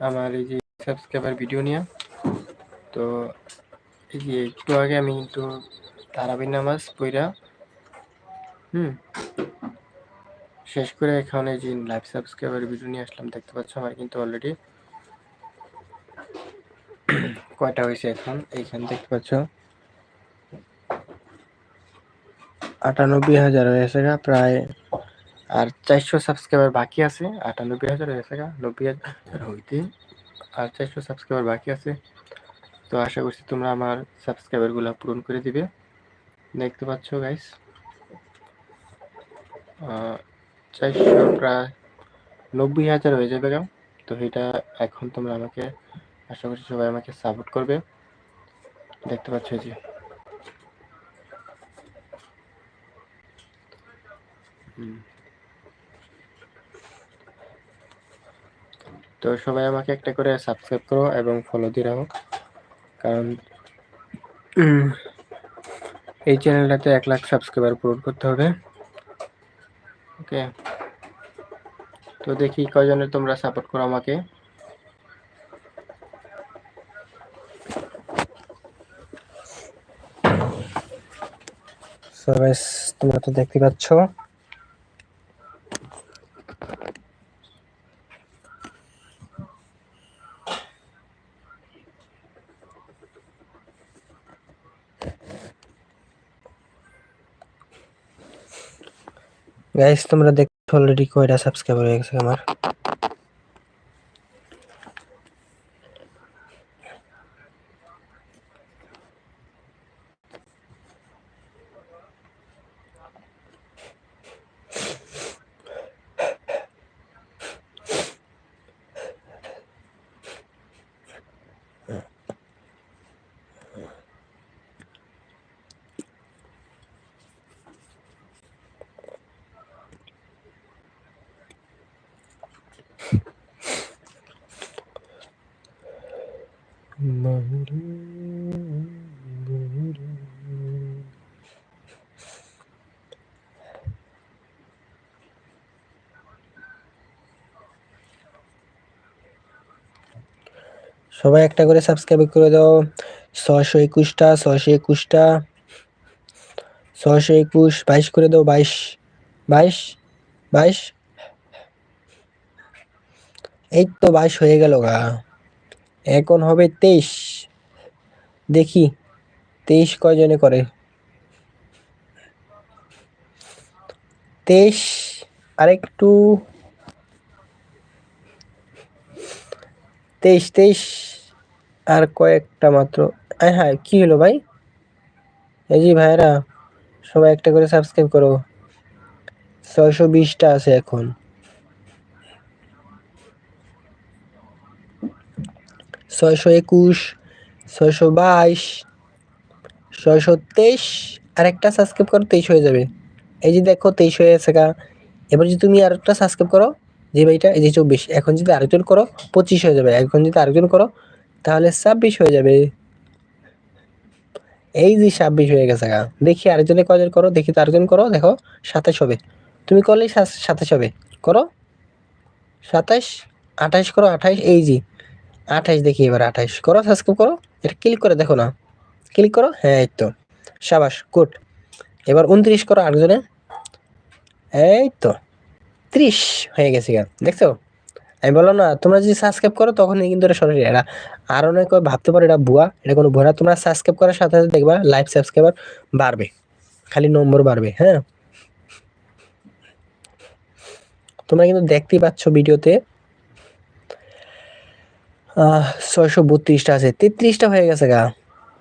আমার এই যে সাবস্ক্রাইবার ভিডিও নিয়ে। তো এই যে একটু আগে আমি কিন্তু তারাবির নামাজ পইরা হুম, শেষ করে এখানে যে লাইভ সাবস্ক্রাইবার ভিডিও নিয়ে আসলাম, দেখতে পাচ্ছ আমার কিন্তু অলরেডি কয়টা হয়েছে এখন, এইখানে দেখতে পাচ্ছ। আটানব্বই হাজার হয়েছে প্রায় আর চারশো সাবস্ক্রাইবার বাকি আছে, আটানব্বই হাজার হয়েছে গা, নব্বই হাজার হইতে আর চারশো সাবস্ক্রাইবার বাকি আছে, তো আশা করছি তোমরা আমার সাবস্ক্রাইবারগুলো পূরণ করে দিবে। দেখতে পাচ্ছ গাইস চারশো প্রায় নব্বই হাজার হয়ে যাবে গা। তো এটা এখন তোমরা আমাকে, আশা করছি সবাই আমাকে সাপোর্ট করবে। দেখতে পাচ্ছ যে। তো সবাই আমাকে একটা করে সাবস্ক্রাইব করো এবং ফলো দিয়ে রাখো। কারণ এই চ্যানেলটাতে এক লাখ সাবস্ক্রাইবার পূরণ করতে হবে। ওকে তো দেখি কয়জনের তোমরা সাপোর্ট করো আমাকে। তোমরা তো দেখতে পাচ্ছ। গাইস তোমরা দেখছ অলরেডি কয়টা সাবস্ক্রাইবার হয়ে গেছে আমার? সবাই একটা করে সাবস্ক্রাইব করে দাও। ছশো একুশটা ছশো একুশটা ছশো একুশ, বাইশ করে দাও, বাইশ বাইশ বাইশ। এই তো বাইশ হয়ে গেল গা। এখন হবে তেইশ। দেখি, তেইশ কয়জনে করে? তেইশ, আরেকটু তেইশ তেইশ আর কয়েকটা মাত্র। হ্যাঁ কি হলো ভাই? এই জি ভাইরা সবাই একটা করে সাবস্ক্রাইব করো। ছয়শো বিশটা আছে এখন। ছয়শো একুশ, ছয়শো বাইশ, ছয়শো তেইশ আর একটা সাবস্ক্রাইব করো, তেইশ হয়ে যাবে। এই যে দেখো, তেইশ হয়ে গেছে এবার যদি তুমি আর একটা সাবস্ক্রাইব করো যে ভাইটা এই যে চব্বিশ, এখন যদি আরেকজন করো, পঁচিশ হয়ে যাবে। এখন যদি আরেকজন করো, তাহলে ছাব্বিশ হয়ে যাবে। এই যে ছাব্বিশ হয়ে গেছে গা। দেখি আরেকজনে কজন করো, দেখি তো আরেকজন করো, দেখো, সাতাশ হবে। তুমি করলেই সাতাশ হবে। করো। সাতাশ, আঠাশ করো, আঠাশ, এই যে, আঠাশ দেখি এবার আঠাশ। করো সাবস্ক্রাইব করো, এটা ক্লিক করে দেখো না। ক্লিক করো হ্যাঁ এই তো। সাবাস, গুড। এবার উনত্রিশ করো আরেকজনে। এই তো। ত্রিশ হয়ে গেছে গা, দেখছ? আমি বললাম, না, তোমরা যদি সাবস্ক্রাইব করো, তখনই কিন্তু এটা সরাসরি এরা আর অনেক ভাবতে পারো এটা ভুয়া, এটা কোনো ভুয়া তোমরা সাবস্ক্রাইব করার সাথে সাথে দেখবা লাইভ সাবস্ক্রাইবার বাড়বে। খালি নম্বর বাড়বে হ্যাঁ? তোমরা কিন্তু দেখতেই পাচ্ছ ভিডিওতে ছয়শো বত্রিশটা আছে। তেত্রিশটা হয়ে গেছে গা।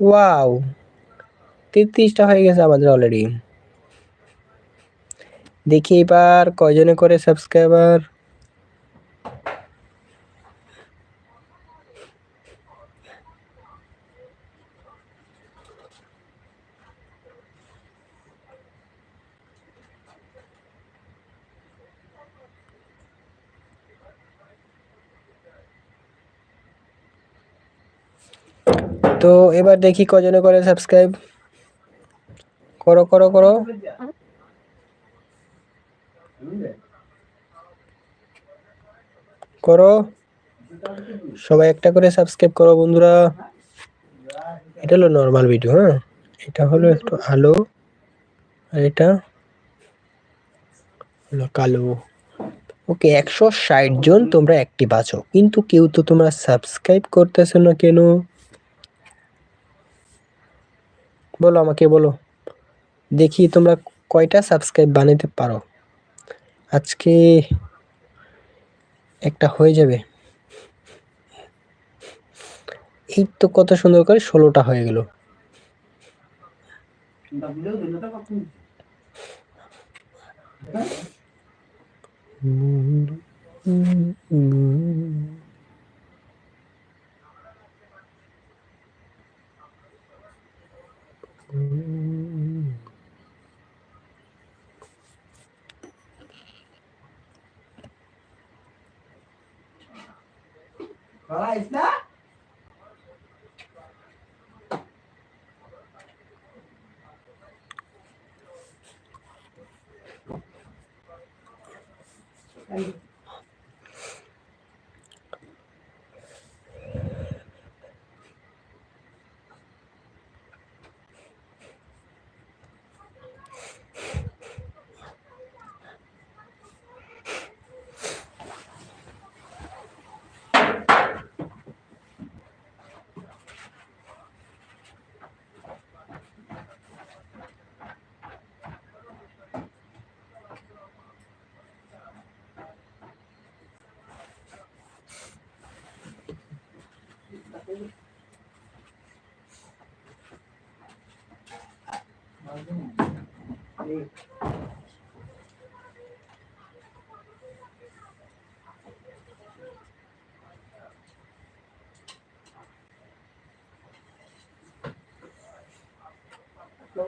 ওয়াও! তেত্রিশটা হয়ে গেছে আমাদের অলরেডি দেখি এবার কয়জনে করে সাবস্ক্রাইবার তো এবার দেখি কজনে করে সাবস্ক্রাইব করো করো করো। করো। সবাই একটা করে সাবস্ক্রাইব করো বন্ধুরা। এটা হলো নর্মাল ভিডিও হ্যাঁ? এটা হলো একটু আলো, আর এটা হলো কালো। ওকে, একশো ষাট জন তোমরা অ্যাক্টিভ আছো, কিন্তু কেউ তো তোমরা সাবস্ক্রাইব করতেছো না কেন? বলো আমাকে, বলো। দেখি তোমরা কয়টা সাবস্ক্রাইব বানাতে পারো। আজকে একটা হয়ে যাবে এই তো কত সুন্দর করে ষোলোটা হয়ে গেল Right now? And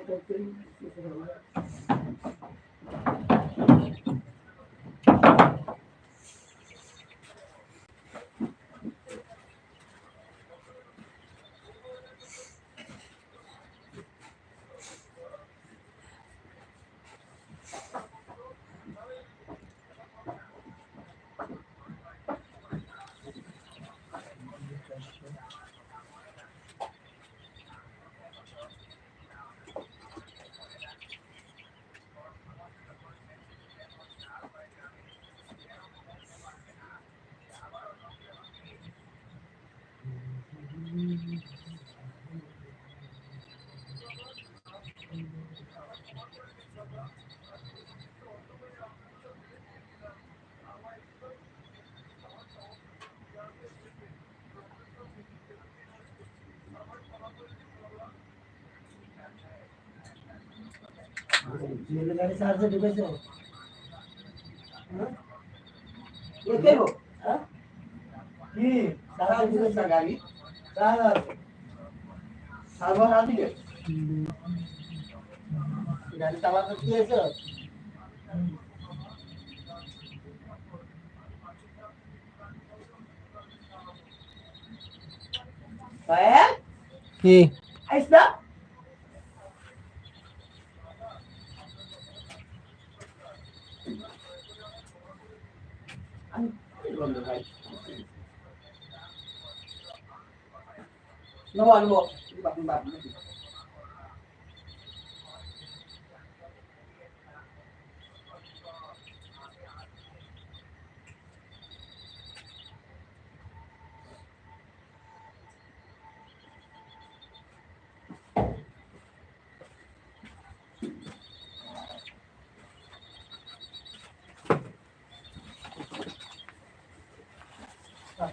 Então, não tem se. কি না লাগলে একটা বলতো দেখ দেখে না কোন কলেজ তো ভাগা দিতে পারি তুমি এক মিনিট বাকি আর কত মিনিট ওরা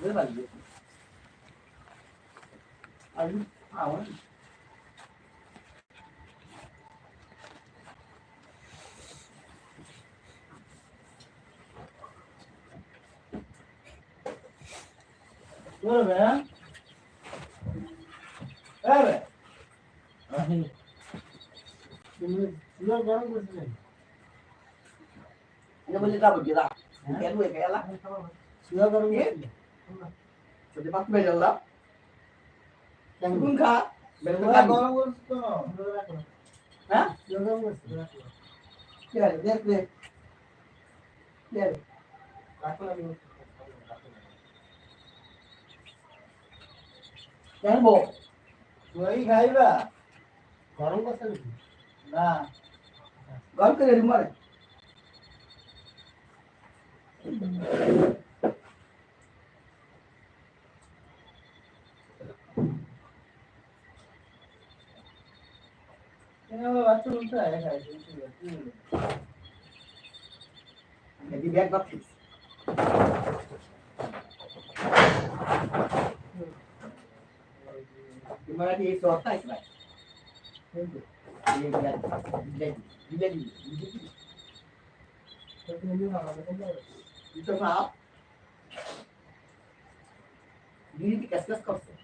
Where Where are you? Ini boleh tak begitu? Kayak lu ya kayak lah. Sudah baru. Jadi pak beda lah. Yang pun kah? Beda kan? Hah? Ya, lihat deh. Lihat. Aku lagi. Yang bo. Woi, kai ba. Gorong pasal itu. Nah. Gorong ke rumah. Thank you. Gimana di suatu itu, you?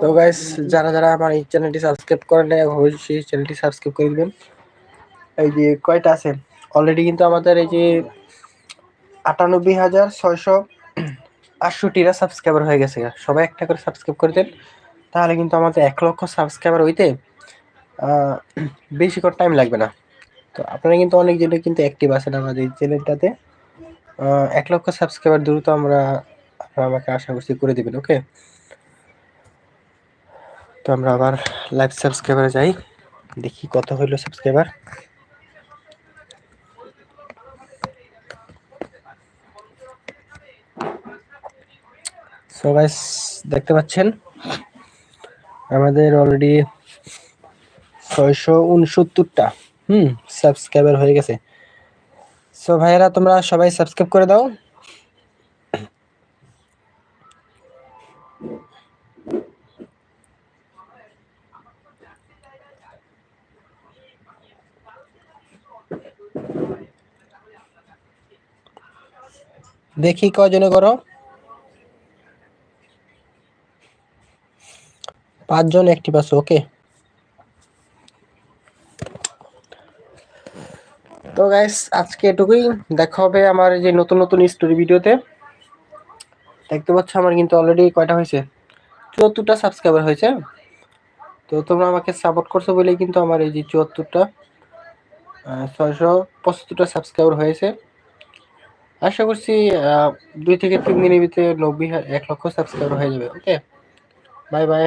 তো guys যারা যারা আমার এই চ্যানেলটি subscribe করেন নাই অবশ্যই চ্যানেলটি সাবস্ক্রাইব করে দিবেন। এই যে কয়টা আছে? অলরেডি কিন্তু আমাদের এই যে আটানব্বই হাজার ছয়শো আটষট্টিটা সাবস্ক্রাইবার হয়ে গেছে সবাই একটা করে সাবস্ক্রাইব করে দেন তাহলে কিন্তু আমাদের এক লক্ষ সাবস্ক্রাইবার হইতে আহ, বেশিক্ষণ টাইম লাগবে না। তো আপনারা কিন্তু অনেক জনে কিন্তু অ্যাক্টিভ আছেন আমাদের চ্যানেলটাতে এক লক্ষ সাবস্ক্রাইবার দ্রুত আমরা আমাকে আশা করছি করে দেবেন ওকে তো আমরা আবার লাইভ সাবস্ক্রাইবারে যাই, দেখি কত হইল সাবস্ক্রাইবার সো গাইস দেখতে পাচ্ছেন, আমাদের অলরেডি ছয়শো উনসত্তরটা, হুম সাবস্ক্রাইবার হয়ে গেছে। সো ভাইয়েরা তোমরা সবাই সাবস্ক্রাইব করে দাও। দেখি কজনে করো। পাঁচজন অ্যাক্টিভ আছে ওকে তো গাইস আজকে এটুকুই। দেখা হবে আমার এই যে নতুন নতুন স্টোরি ভিডিওতে। দেখতে পাচ্ছ আমার কিন্তু অলরেডি কয়টা হয়েছে? চুয়াত্তরটা সাবস্ক্রাইবার হয়েছে। তো তোমরা আমাকে সাপোর্ট করছ বলেই কিন্তু আমার এই যে চুয়াত্তরটা ছয়শো পঁচাত্তরটা সাবস্ক্রাইবার হয়েছে। আশা করছি দুই থেকে তিন দিনের ভিতরে নব্বই, এক লক্ষ সাবস্ক্রাইবার হয়ে যাবে ওকে বাই বাই